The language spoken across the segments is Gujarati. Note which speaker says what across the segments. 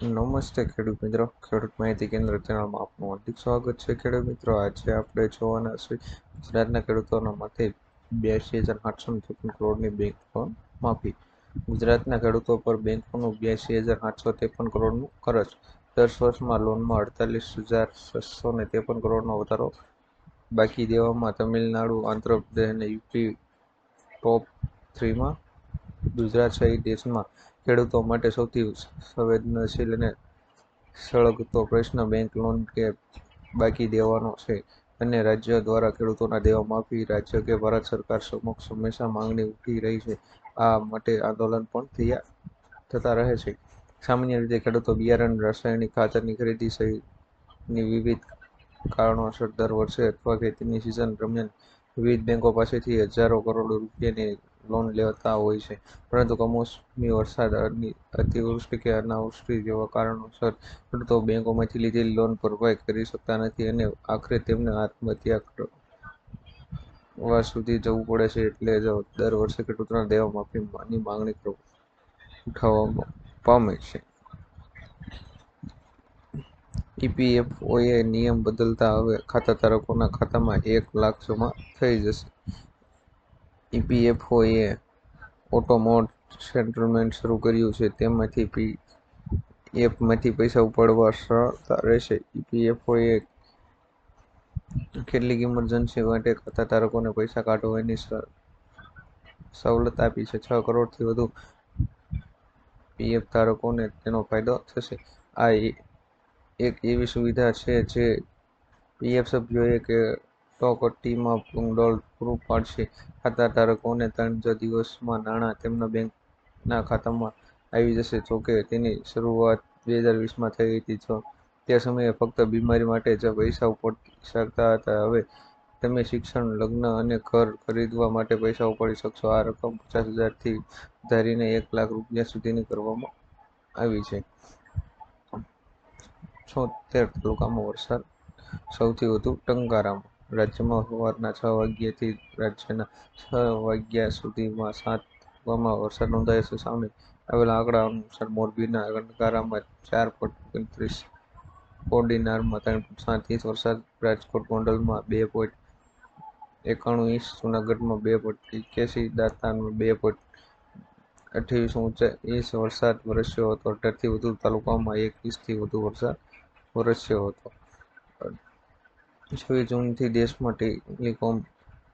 Speaker 1: નમસ્તે ખેડૂત મિત્રો. ખેડૂત માહિતી કેન્દ્ર ચેનલમાં આપનું હાર્દિક સ્વાગત છે. ખેડૂત મિત્રો, આજે આપણે જોવાના છે ગુજરાતના ખેડૂતોના માટે બ્યાસી હજાર આઠસો ત્રેપન કરોડની બેંક લોન માફી. ગુજરાતના ખેડૂતો પર બેંકોનું બ્યાસી હજાર આઠસો ત્રેપન કરોડનું કરજ દસ વર્ષમાં લોનમાં અડતાલીસ હજાર છસો ને ત્રેપન કરોડનો વધારો બાકી દેવામાં તમિલનાડુ, આંધ્રપ્રદેશ અને યુપી ટોપ થ્રીમાં ગુજરાત સહિત દેશમાં ખેડૂતો માટે સૌથી સંવેદનશીલ અને સળગતો પ્રશ્ન બેંક લોન કે બાકી દેવાનો છે અને રાજ્ય દ્વારા ખેડૂતોના દેવા માફી, રાજ્ય કે ભારત સરકાર સમક્ષ હંમેશા માંગણી ઉઠી રહી છે, આ માટે આંદોલન પણ થયા થતા રહે છે. સામાન્ય રીતે ખેડૂતો બિયારણ, રાસાયણિક ખાતરની ખરીદી સહિતની વિવિધ કારણોસર દર વર્ષે અથવા ખેતીની સિઝન દરમિયાન વિવિધ બેંકો પાસેથી હજારો કરોડ રૂપિયાની લોન લેતા હોય છે. પરંતુ કમોસમી વરસાદ અતિવૃષ્ટિ કે અનાવૃષ્ટિ જેવા કારણોસર ખેડૂતો બેંકોમાંથી લીધેલી લોન ભરપાઈ કરી શકતા નથી અને આખરે તેમને આત્મહત્યા કરવા સુધી જવું પડે છે એટલે જ દર વર્ષે ખેડૂતોના દેવા માફીની માંગણી ઉઠાવવામાં પામે છે. ઈપીએફઓએ નિયમ બદલતા હવે ખાતાધારકોના ખાતામાં એક લાખ જમા થઈ જશે. ઈપીએફઓએ ઓટોમોટ સેટલમેન્ટ શરૂ કર્યું છે. તેમાંથી પી એફમાંથી પૈસા ઉપાડવા સરળતા રહેશે ઈપીએફઓએ કેટલીક ઇમરજન્સી માટે ખાતાધારકોને પૈસા કાઢવાની સવલત આપી છે. છ કરોડથી વધુ પીએફ ધારકોને તેનો ફાયદો થશે. આ એક એવી સુવિધા છે જે પીએફ સભ્યોએ કે કટોકટીમાં ભંડોળ પૂરું પાડશે. ખાતાધારકોને ત્રણ જ દિવસમાં નાણાં તેમના બેંકના ખાતામાં આવી જશે. જોકે તેની શરૂઆત બે હજાર વીસમાં થઈ હતી. તે સમયે ફક્ત બીમારી માટે જ પૈસા ઉપાડી શકતા હતા. હવે તમે શિક્ષણ, લગ્ન અને ઘર ખરીદવા માટે પૈસા ઉપાડી શકશો. આ રકમ પચાસ હજારથી વધારીને એક લાખ રૂપિયા સુધીની કરવામાં આવી છે. છોતેર તાલુકામાં વરસાદ સૌથી વધુ ટંકારામાં રાજ્યમાં સવારના છ વાગ્યાથી રાજ્યના છ વાગ્યા સુધીમાં સાત તાલુકામાં વરસાદ નોંધાયો છે. સામે આવેલા આંકડા અનુસાર મોરબીના ટંકારામાં ચાર પોઈન્ટ ઓગણત્રીસ કોડીનારમાં ત્રણ પોઈન્ટ સાડત્રીસ વરસાદ, રાજકોટ ગોંડલમાં બે પોઈન્ટ એકાણું ઇંચ, જુનાગઢમાં બે પોઈન્ટ એક્યાસી દાંતામાં બે પોઈન્ટ અઠ્યાવીસ ઇંચ વરસાદ વરસ્યો હતો. અઢારથી વધુ તાલુકાઓમાં એક ઇંચથી વધુ વરસાદ વરસ્યો હતો. છવ્વીસ જૂનથી દેશમાં ટેલિકોમ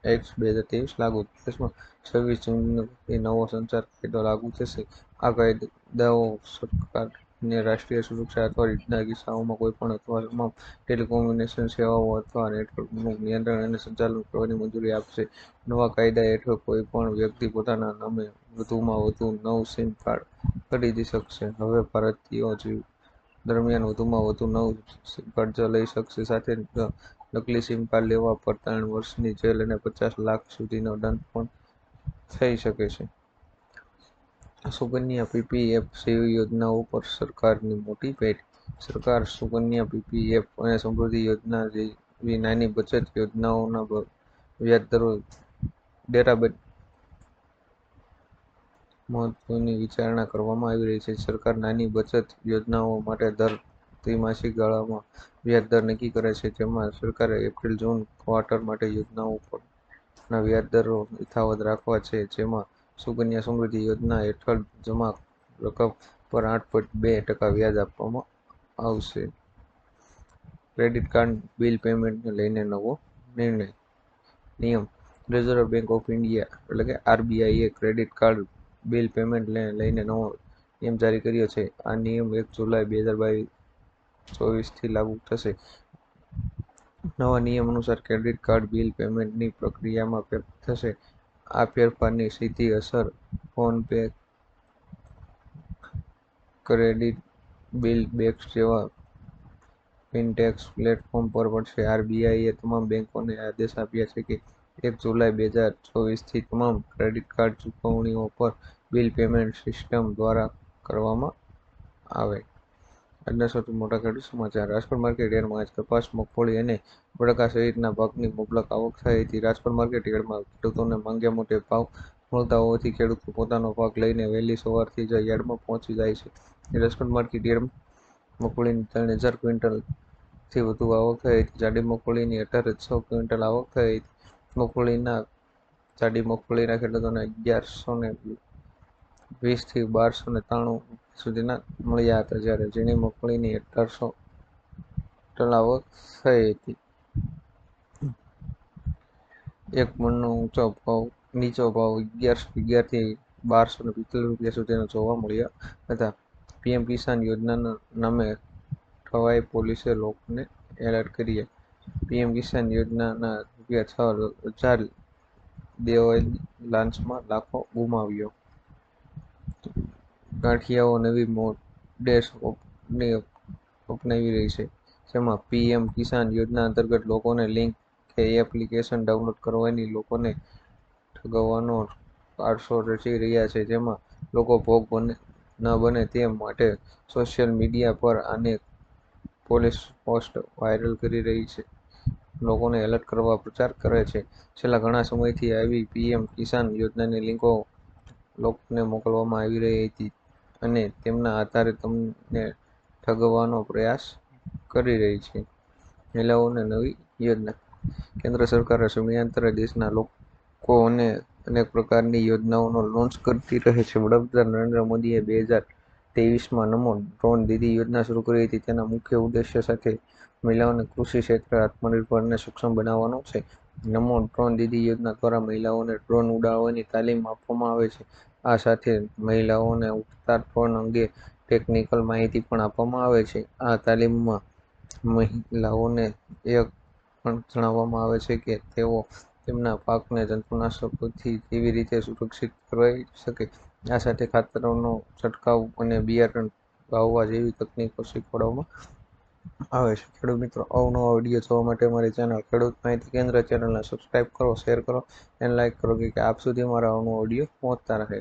Speaker 1: એક્ટ બે હજાર ત્રેવીસ લાગુ દેશમાં છવ્વીસ જૂનથી નવો સંચાર કાયદો લાગુ થશે. આ કાયદાઓ સરકારને રાષ્ટ્રીય સુરક્ષા યુદ્ધના કિસ્સાઓમાં કોઈપણ અથવા તમામ ટેલિકોમ્યુનિકેશન સેવાઓ અથવા નેટવર્કનું નિયંત્રણ અને સંચાલન કરવાની મંજૂરી આપશે. નવા કાયદા હેઠળ કોઈપણ વ્યક્તિ પોતાના નામે વધુમાં વધુ નવ સિમ કાર્ડ ખરીદી શકશે. હવે ભારતીયો દરમિયાન વધુમાં વધુ નવ કાર્ડ લઈ શકશે સાથે નકલી સિમ કાર્ડ લેવા પર ત્રણ વર્ષની જેલ અને પચાસ લાખ સુધીનો દંડ પણ થઈ શકે છે. સુકન્યા પીપીએફ જેવી યોજનાઓ પર સરકારની મોટી ભેટ. સરકાર સુકન્યા પીપીએફ અને સમૃદ્ધિ યોજના જેવી નાની બચત યોજનાઓના વ્યાજદરો ડેટા મહત્વની વિચારણા કરવામાં આવી રહી છે. સરકાર નાની બચત યોજનાઓ માટે દર ત્રિમાસિક ગાળામાં વ્યાજદર નક્કી કરે છે. જેમાં સરકારે એપ્રિલ, જૂન ક્વાર્ટર માટે યોજનાઓ પરના વ્યાજદરો યથાવત રાખવા છે. જેમાં સુકન્યા સમૃદ્ધિ યોજના હેઠળ જમા રકમ પર આઠ પોઈન્ટ બે ટકા વ્યાજ આપવામાં આવશે. ક્રેડિટ કાર્ડ બિલ પેમેન્ટને લઈને નવો નિર્ણય. નિયમ. રિઝર્વ બેંક ઓફ ઇન્ડિયા એટલે કે આરબીઆઈએ ક્રેડિટ કાર્ડ બિલ પેમેન્ટને લઈને નવો નિયમ જારી કર્યો છે. આ નિયમ એક જુલાઈ બે હજાર બાવીસ ચોવીસથી લાગુ થશે. નવા નિયમ અનુસાર ક્રેડિટ કાર્ડ બિલ પેમેન્ટની પ્રક્રિયામાં ફેર થશે. આ ફેરફારની સીધી અસર ફોનપે ક્રેડિટ બિલ બેક્સ જેવા ફિનટેક્સ પ્લેટફોર્મ પર પડશે આરબીઆઈએ તમામ બેંકોને આદેશ આપ્યા છે કે એક જુલાઈ બે હજાર ચોવીસથી તમામ ક્રેડિટ કાર્ડ ચૂકવણીઓ પર બિલ પેમેન્ટ સિસ્ટમ દ્વારા કરવામાં આવે. આજના સૌથી મોટા ખેડૂત સમાચાર. રાજકોટ માર્કેટ યાર્ડમાં આજ કપાસ, મગફળી અને બટાકા સહિતના પાકની મબલક આવક થઈ હતી રાજકોટ માર્કેટ યાર્ડમાં ખેડૂતોને માંગ્યા મોટે ભાવ મળતા હોવાથી ખેડૂતો પોતાનો પાક લઈને વહેલી સવારથી જ યાર્ડમાં પહોંચી જાય છે. રાજકોટ માર્કેટ યાર્ડમાં મગફળીની ત્રણ હજાર ક્વિન્ટલથી વધુ આવક થઈ જાડી મગફળીની અઢાર સો ક્વિન્ટલ આવક થઈ હતી મગફળીના, જાડી મગફળીના ખેડૂતોને અગિયારસો ને વીસથી બારસો ને ત્રાણું સુધીના મળ્યા હતા જ્યારે ઝીણી મગફળીની અઢારસો ટલાવો થઈ હતી. એક મણનો ઊંચો ભાવ, નીચો ભાવ અગિયારસો અગિયારથી બારસો ને પિસ્તાલીસ રૂપિયા સુધીના જોવા મળ્યા હતા. પીએમ કિસાન યોજનાના નામે ઠવાઈ પોલીસે લોકોને એલર્ટ કરી પીએમ કિસાન યોજનાના રૂપિયા છ હજાર દેવાયેલી લાંચમાં લાખો ગુમાવ્યો. ગાંઠિયાઓ નવી મોડેસ અપનાવી રહી છે. જેમાં પીએમ કિસાન યોજના અંતર્ગત લોકોને લિંક કે એપ્લિકેશન ડાઉનલોડ કરવાની લોકોને ઠગવવાનો આડસો રચી રહ્યા છે. જેમાં લોકો ભોગ બને ન બને તે માટે સોશિયલ મીડિયા પર આને પોલીસ પોસ્ટ વાયરલ કરી રહી છે. લોકોને એલર્ટ કરવા પ્રચાર કરે છે. છેલ્લા ઘણા સમયથી આવી પીએમ કિસાન યોજનાની લિંકો લોકોને મોકલવામાં આવી રહી હતી. અને તેમના આધારે તમને ઠગવવાનો પ્રયાસ કરી રહી છે. મહિલાઓને નવી યોજના. કેન્દ્ર સરકાર સમયાંતરે દેશના લોકોને અનેક પ્રકારની યોજનાઓનો લોન્ચ કરતી રહે છે. વડાપ્રધાન નરેન્દ્ર મોદીએ બે હજાર ત્રેવીસમાં નમો ડ્રોન દીદી યોજના શરૂ કરી હતી. તેના મુખ્ય ઉદ્દેશ્ય સાથે મહિલાઓને કૃષિ ક્ષેત્રે આત્મનિર્ભર અને સક્ષમ બનાવવાનો છે. નમો ડ્રોન દીદી યોજના દ્વારા મહિલાઓને ડ્રોન ઉડાડવાની તાલીમ આપવામાં આવે છે. આ સાથે મહિલાઓને ઉડતા ડ્રોન અંગે ટેકનિકલ માહિતી પણ આપવામાં આવે છે. આ તાલીમમાં મહિલાઓને એ પણ જણાવવામાં આવે છે કે તેઓ તેમના પાકને જંતુનાશકોથી કેવી રીતે સુરક્ષિત કરી શકે. આ સાથે ખાતરોનો છંટકાવ અને બિયારણ વાવવા જેવી તકનીકો શીખવાડવામાં આવે છે. ખેડૂત મિત્રો, અવનવા વીડિયો જોવા માટે અમારી ચેનલ ખેડૂત માહિતી કેન્દ્ર ચેનલને સબસ્ક્રાઈબ કરો શેર કરો અને લાઈક કરો કે આપ સુધી મારા અવનવો વીડિયો પહોંચતા રહે.